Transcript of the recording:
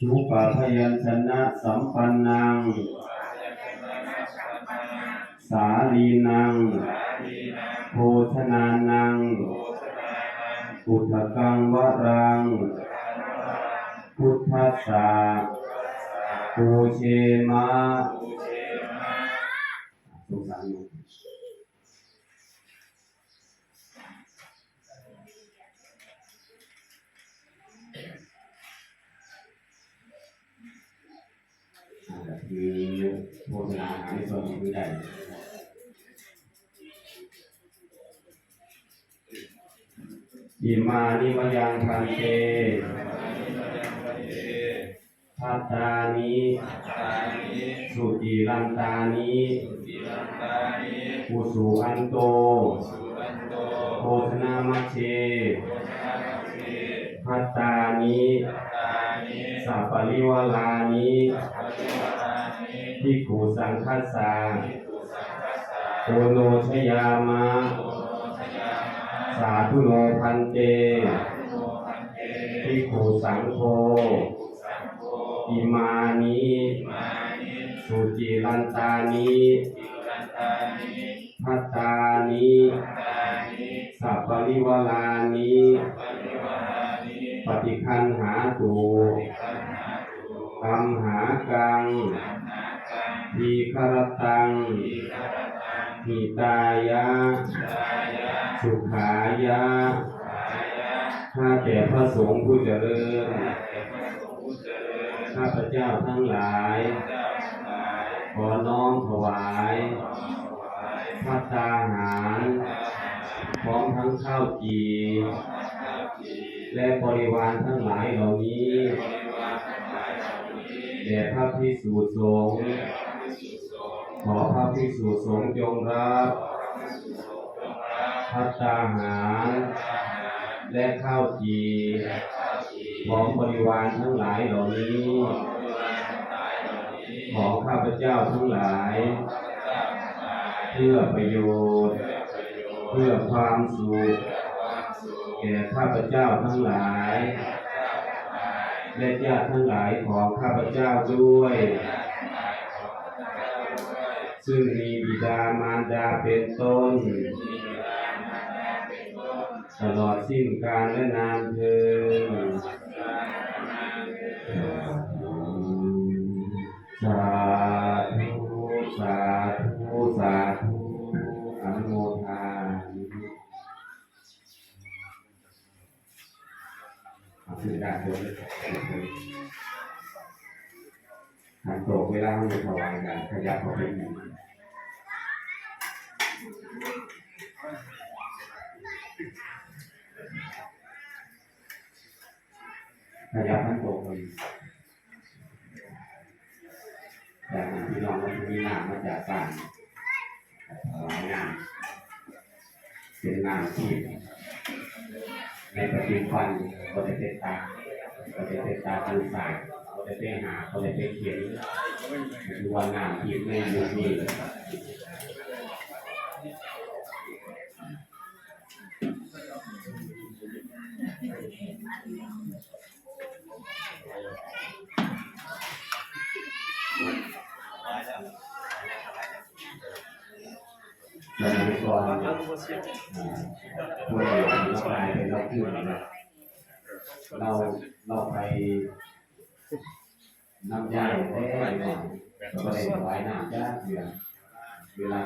ชุปะพยัญชนะสัมปันนังสาลีนังโภชนานังพุทธกังวรัง พุทธัสสะปูเชมะสงสารหนูอา จจะมีโฆษณาในส่วนที่ใดอิมานิมยังพันเตพัตตานิสุจิรันตานิอุสุอันโตโภชนามัชเชพัตตานิสัปปริวลานิ ทิขูสังคัสสาโอโนชยามะ สาธุโนพันเตทิขูสังโฆอิมานิสุจิรันตานิพัตตานิสัพปริวาลานิปฏิคันหาตุอัมหา กังทีครตังหิตายะ สุขายะข้าแต่พระสงฆ์ผู้เจริญ ข้าพระเจ้าทั้งหลาย ขอน้อมถวายพัตตาหารพร้อมทั้งข้าวจีและบริวารทั้งหลายเหล่านี้ ด่พระพิสุสงฆ์ขอพระพิสุสงฆ์จงรับพัตตาหาร และข้าวจีของบริวารทั้งหลายเหล่านี้ ของข้าพเจ้าทั้งหลาย เพื่อประโยชน์ เพื่อความสุขแก่ข้าพเจ้าทั้งหลาย และญาติทั้งหลายของข้าพเจ้าด้วย ซึ่งมีบิดามารดาเป็นต้น ตลอดสิ้นกาลและนานเทินสาธุสาธุสาธุ เอาขึ้นด้านบนหันโตกเวลาเราถวายกันขยับเข้าไปอีกขยับทั้งโตกไปอีกจากนั้นพี่น้องเราจะมีน้ำมาจากบ้านถวายน้ำเป็นน้ำที่ ในปฏิพันธ์ก็จะเสตาปฏิเสตาทางสายปฏิเสหาปฏิเสเขียนดูว่าน้ำที่ไม่ยุคนี้ เราไม่ก่อนเมื่อเรากลายเป็นเราขึ้นเราเราไปนำยาแท้เราก็ได้ถวายน้ำยาเดือเวลา